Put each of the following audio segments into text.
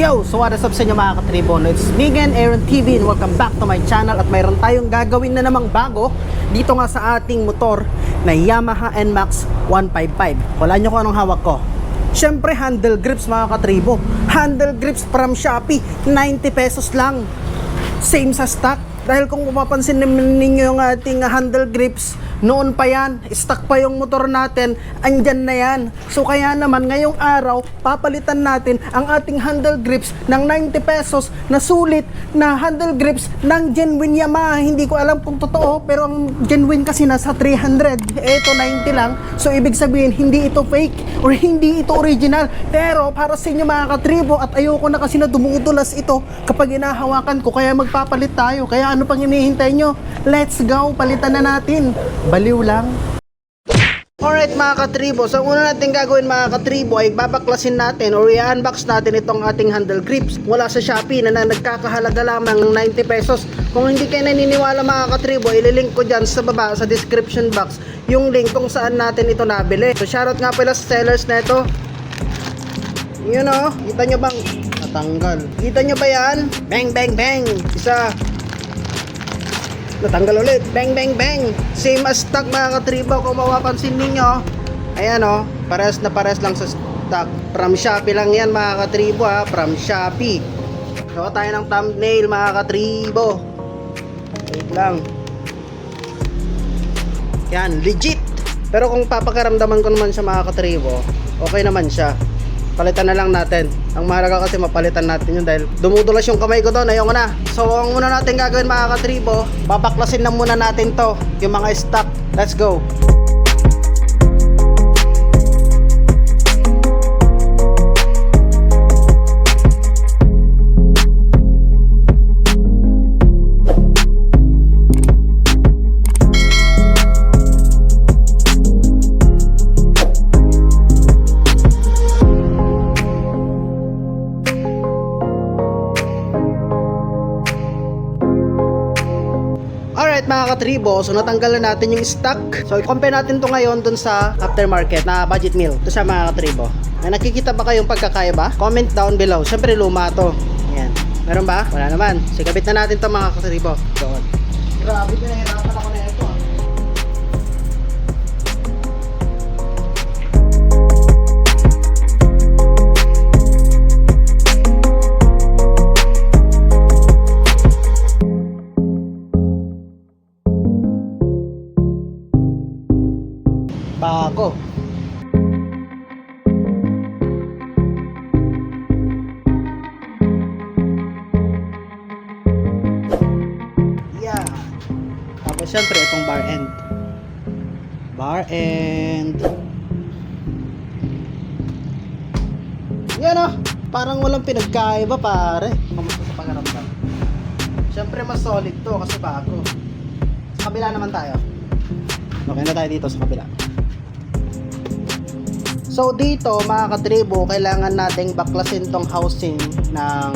Yo! So what is up sa inyo mga katribo? No, It's Megan Aaron TV and welcome back to my channel at mayroon tayong gagawin na namang bago dito nga sa ating motor na Yamaha NMAX 155. Wala nyo kung anong hawak ko. Siyempre handle grips mga katribo. Handle grips from Shopee, 90 pesos lang. Same sa stock. Dahil kung mapapansin ninyo yung ating handle grips, noon pa yan, stock pa yung motor natin, andyan na yan. So kaya naman ngayong araw, papalitan natin ang ating handle grips ng 90 pesos na sulit na handle grips ng genuine Yamaha. Hindi ko alam kung totoo, pero ang genuine kasi nasa 300. Ito 90 lang. So ibig sabihin, hindi ito fake or hindi ito original. Pero para sa inyo mga katribo at ayoko na kasi na dumudulas ito kapag inahawakan ko kaya magpapalit tayo. Kaya ano pang hinihintay nyo? Let's go, palitan na natin. Baliw lang. Alright mga katribo, so una natin gagawin mga katribo ay babaklasin natin or i-unbox natin itong ating handle grips mula sa Shopee na, na nagkakahalaga lamang ng 90 pesos. Kung hindi kayo naniniwala mga katribo, ililink ko dyan sa baba sa description box yung link kung saan natin ito nabili. So shoutout nga pala sa sellers na ito. Yun o, kita nyo bang natanggal? Kita nyo ba yan? Bang bang bang! Isa, natanggal ulit. Bang, bang, bang. Same as stock mga katribo. Kung mapapansin ninyo, ayan o, pares na pares lang sa stock. From Shopee lang yan mga katribo ha. From Shopee. Gawa tayo ng thumbnail mga katribo. Wait lang. Yan, legit. Pero kung papakaramdaman ko naman siya mga katribo, okay naman siya. Palitan na lang natin. Ang mahalaga kasi mapalitan natin yun dahil dumudulas yung kamay ko doon. Ayoko na. So, ang muna natin gagawin mga katribo, babaklasin na muna natin to. Yung mga stock. Let's go. Alright mga katribo, so natanggal na natin yung stock. So i-compare natin to ngayon dun sa aftermarket na budget meal. Ito siya mga katribo. May nakikita ba kayong pagkakaya ba? Comment down below. Siyempre luma to. Ayan. Meron ba? Wala naman. So kapit na natin to mga katribo. Doon. Grabe na Bago. Yeah. Tapos syempre itong bar end. Bar end. Yan oh. Parang walang pinagkaiba pare. Kamusta sa pagaramdam? Syempre mas solid to kasi bago. Sa kabila naman tayo. Okay na tayo dito sa kabila. So dito mga katribo, kailangan nating baklasin tong housing ng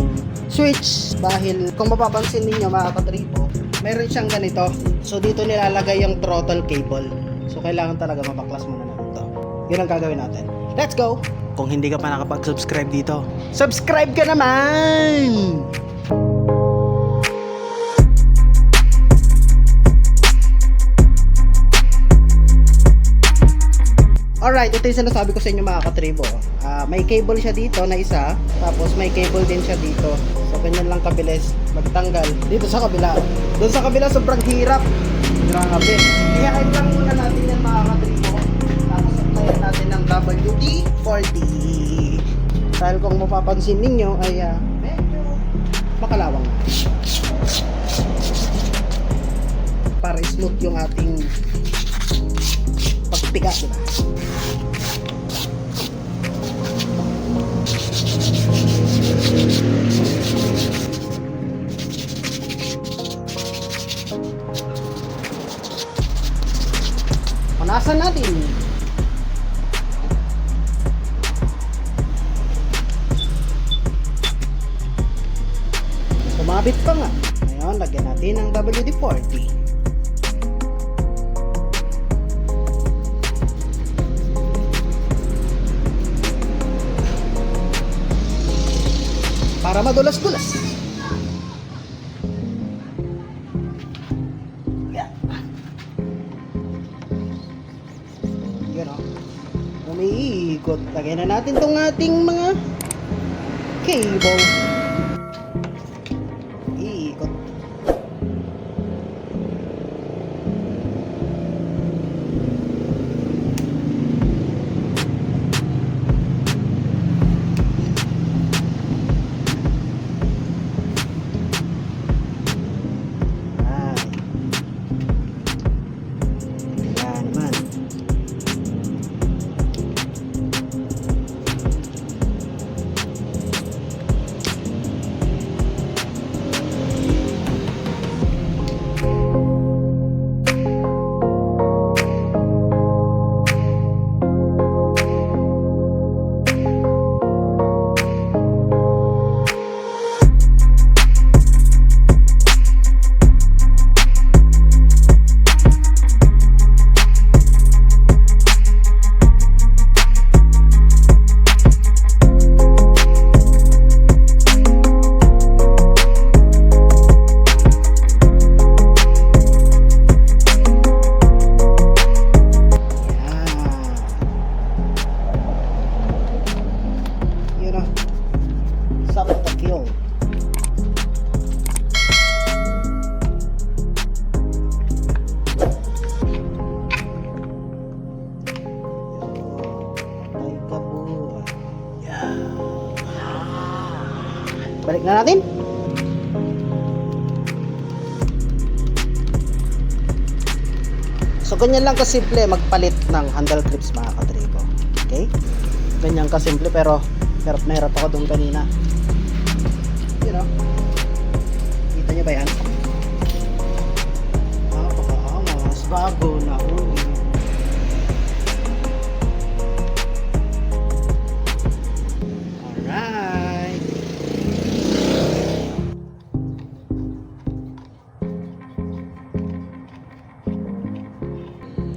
switch dahil kung mapapansin ninyo mga katribo, meron siyang ganito. So dito nilalagay yung throttle cable. So kailangan talaga mabaklas muna natin to. Yun ang gagawin natin. Let's go! Kung hindi ka pa nakapag-subscribe dito, subscribe ka naman! Alright, ito yung sinasabi ko sa inyo mga katribo. Ah, may cable siya dito na isa, tapos may cable din siya dito. So, ganyan lang kabilis magtanggal. Dito sa kabila. Doon sa kabila, sobrang hirap. Grabe. Kaya hype lang muna natin yan mga katribo. Tapos applyan natin ng WD-40. Dahil kung mapapansin ninyo ay ah, medyo makalawang. Para smooth yung ating pagpiga, diba? Punasan natin. Sumabit pa nga. Ngayon, lagyan natin ng WD-40. Para madulas-dulas. Yeah. Yun o. Umiikot. Lagyan na natin tong ating mga cable. Balik na natin. So ganyan lang kasimple magpalit ng handle grips mga katribo. Okay? Ganyan kasimple pero na hirap ako doon kanina.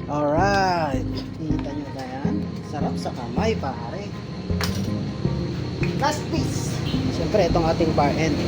Alright. Kita nyo ba yan? Sarap sa kamay, pare. Last piece. Siyempre, itong ating bar end.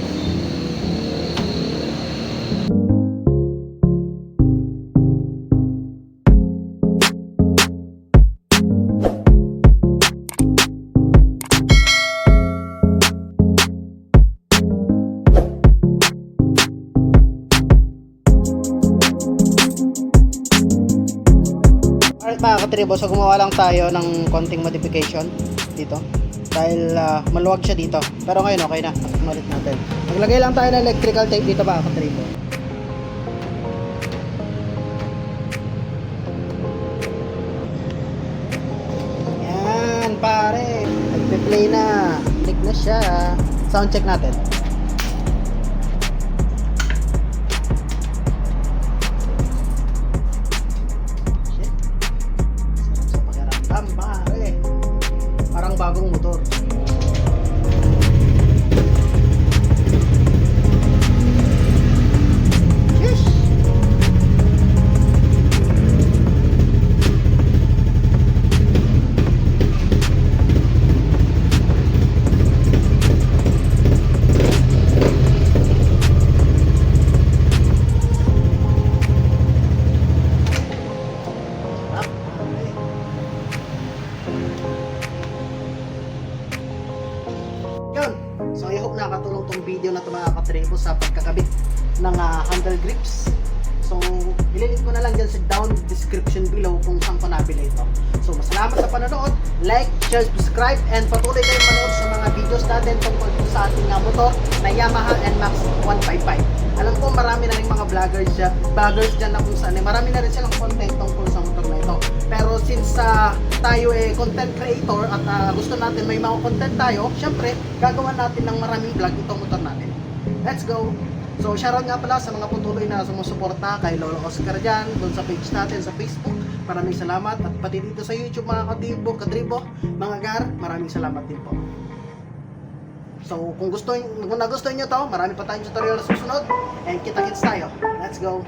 Mga katribo, so gumawa lang tayo ng konting modification dito. Dahil ah, maluwag siya dito. Pero ngayon okay na. Malit natin. Maglagay lang tayo ng electrical tape dito mga katribo. Yan pare. Nagpe-play na. Click na siya. Sound check natin. Pare. Parang bagong motor. Description below kung saan ko nabili ito. So, masalamat sa panonood. Like, share, subscribe, and patuloy kayong manood sa mga videos natin tungkol po sa ating ah, motor na Yamaha NMAX 155. Alam ko marami na rin mga vloggers dyan, vloggers dyan na kung saan eh, marami na rin silang content tungkol sa motor na ito. Pero since ah, tayo eh content creator at ah, gusto natin may mga content tayo, syempre gagawa natin ng maraming vlog itong motor natin. Let's go! So, shoutout nga pala sa mga patuloy na sumusuporta kay Lolo Oscar dyan, doon sa page natin sa Facebook. Maraming salamat. At pati dito sa YouTube mga katibo, katribo, mga gar, maraming salamat din po. So, kung gusto kung nagustuhan nyo to, marami pa tayong tutorial na susunod. And kita-kits tayo. Let's go!